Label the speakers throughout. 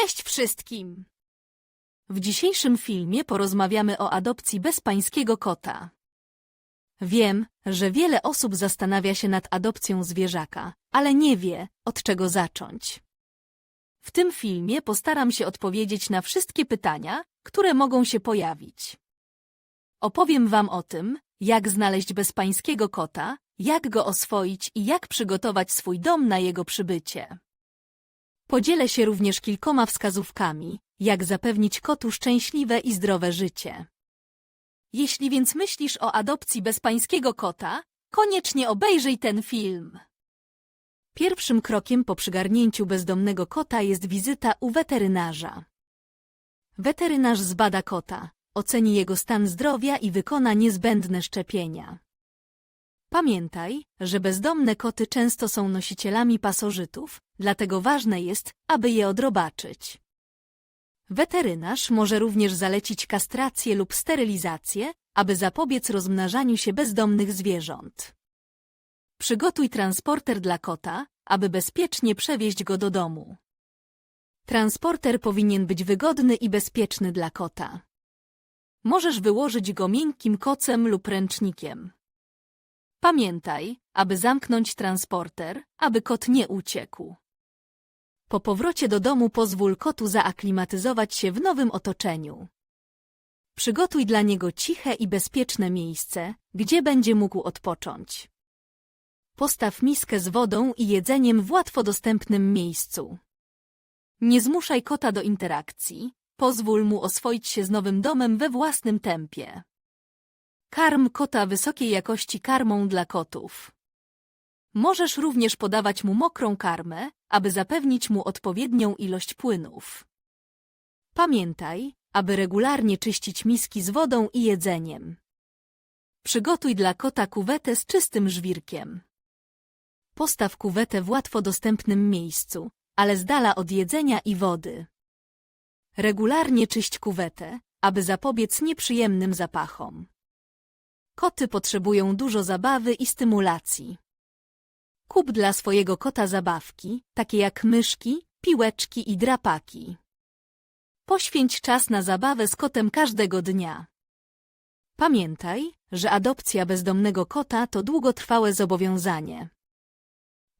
Speaker 1: Cześć wszystkim! W dzisiejszym filmie porozmawiamy o adopcji bezpańskiego kota. Wiem, że wiele osób zastanawia się nad adopcją zwierzaka, ale nie wie, od czego zacząć. W tym filmie postaram się odpowiedzieć na wszystkie pytania, które mogą się pojawić. Opowiem Wam o tym, jak znaleźć bezpańskiego kota, jak go oswoić i jak przygotować swój dom na jego przybycie. Podzielę się również kilkoma wskazówkami, jak zapewnić kotu szczęśliwe i zdrowe życie. Jeśli więc myślisz o adopcji bezpańskiego kota, koniecznie obejrzyj ten film. Pierwszym krokiem po przygarnięciu bezdomnego kota jest wizyta u weterynarza. Weterynarz zbada kota, oceni jego stan zdrowia i wykona niezbędne szczepienia. Pamiętaj, że bezdomne koty często są nosicielami pasożytów, dlatego ważne jest, aby je odrobaczyć. Weterynarz może również zalecić kastrację lub sterylizację, aby zapobiec rozmnażaniu się bezdomnych zwierząt. Przygotuj transporter dla kota, aby bezpiecznie przewieźć go do domu. Transporter powinien być wygodny i bezpieczny dla kota. Możesz wyłożyć go miękkim kocem lub ręcznikiem. Pamiętaj, aby zamknąć transporter, aby kot nie uciekł. Po powrocie do domu pozwól kotu zaaklimatyzować się w nowym otoczeniu. Przygotuj dla niego ciche i bezpieczne miejsce, gdzie będzie mógł odpocząć. Postaw miskę z wodą i jedzeniem w łatwo dostępnym miejscu. Nie zmuszaj kota do interakcji, pozwól mu oswoić się z nowym domem we własnym tempie. Karm kota wysokiej jakości karmą dla kotów. Możesz również podawać mu mokrą karmę, aby zapewnić mu odpowiednią ilość płynów. Pamiętaj, aby regularnie czyścić miski z wodą i jedzeniem. Przygotuj dla kota kuwetę z czystym żwirkiem. Postaw kuwetę w łatwo dostępnym miejscu, ale z dala od jedzenia i wody. Regularnie czyść kuwetę, aby zapobiec nieprzyjemnym zapachom. Koty potrzebują dużo zabawy i stymulacji. Kup dla swojego kota zabawki, takie jak myszki, piłeczki i drapaki. Poświęć czas na zabawę z kotem każdego dnia. Pamiętaj, że adopcja bezdomnego kota to długotrwałe zobowiązanie.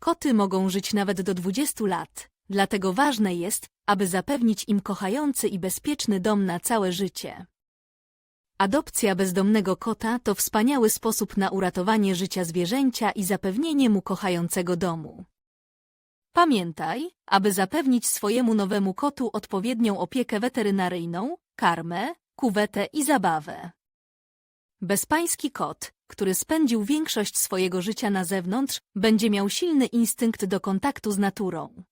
Speaker 1: Koty mogą żyć nawet do 20 lat, dlatego ważne jest, aby zapewnić im kochający i bezpieczny dom na całe życie. Adopcja bezdomnego kota to wspaniały sposób na uratowanie życia zwierzęcia i zapewnienie mu kochającego domu. Pamiętaj, aby zapewnić swojemu nowemu kotu odpowiednią opiekę weterynaryjną, karmę, kuwetę i zabawę. Bezpański kot, który spędził większość swojego życia na zewnątrz, będzie miał silny instynkt do kontaktu z naturą.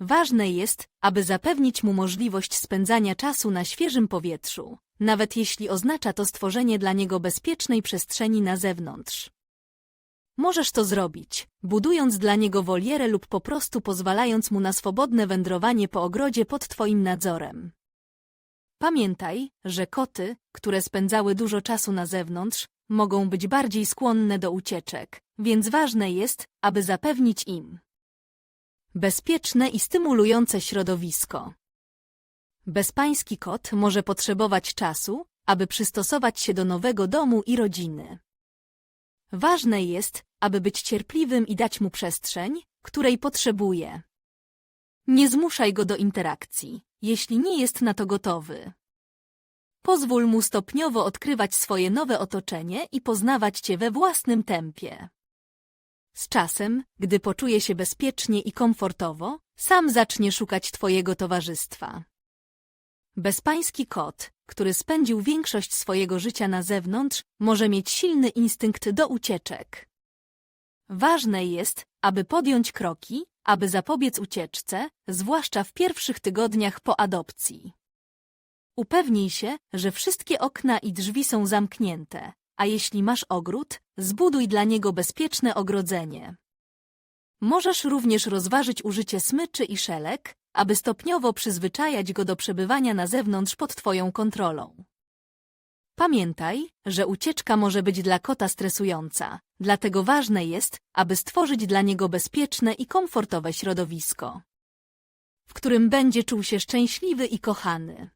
Speaker 1: Ważne jest, aby zapewnić mu możliwość spędzania czasu na świeżym powietrzu, nawet jeśli oznacza to stworzenie dla niego bezpiecznej przestrzeni na zewnątrz. Możesz to zrobić, budując dla niego wolierę lub po prostu pozwalając mu na swobodne wędrowanie po ogrodzie pod Twoim nadzorem. Pamiętaj, że koty, które spędzały dużo czasu na zewnątrz, mogą być bardziej skłonne do ucieczek, więc ważne jest, aby zapewnić im bezpieczne i stymulujące środowisko. Bezpański kot może potrzebować czasu, aby przystosować się do nowego domu i rodziny. Ważne jest, aby być cierpliwym i dać mu przestrzeń, której potrzebuje. Nie zmuszaj go do interakcji, jeśli nie jest na to gotowy. Pozwól mu stopniowo odkrywać swoje nowe otoczenie i poznawać cię we własnym tempie. Z czasem, gdy poczuje się bezpiecznie i komfortowo, sam zacznie szukać twojego towarzystwa. Bezpański kot, który spędził większość swojego życia na zewnątrz, może mieć silny instynkt do ucieczek. Ważne jest, aby podjąć kroki, aby zapobiec ucieczce, zwłaszcza w pierwszych tygodniach po adopcji. Upewnij się, że wszystkie okna i drzwi są zamknięte, a jeśli masz ogród, zbuduj dla niego bezpieczne ogrodzenie. Możesz również rozważyć użycie smyczy i szelek, aby stopniowo przyzwyczajać go do przebywania na zewnątrz pod Twoją kontrolą. Pamiętaj, że ucieczka może być dla kota stresująca, dlatego ważne jest, aby stworzyć dla niego bezpieczne i komfortowe środowisko. w którym będzie czuł się szczęśliwy i kochany.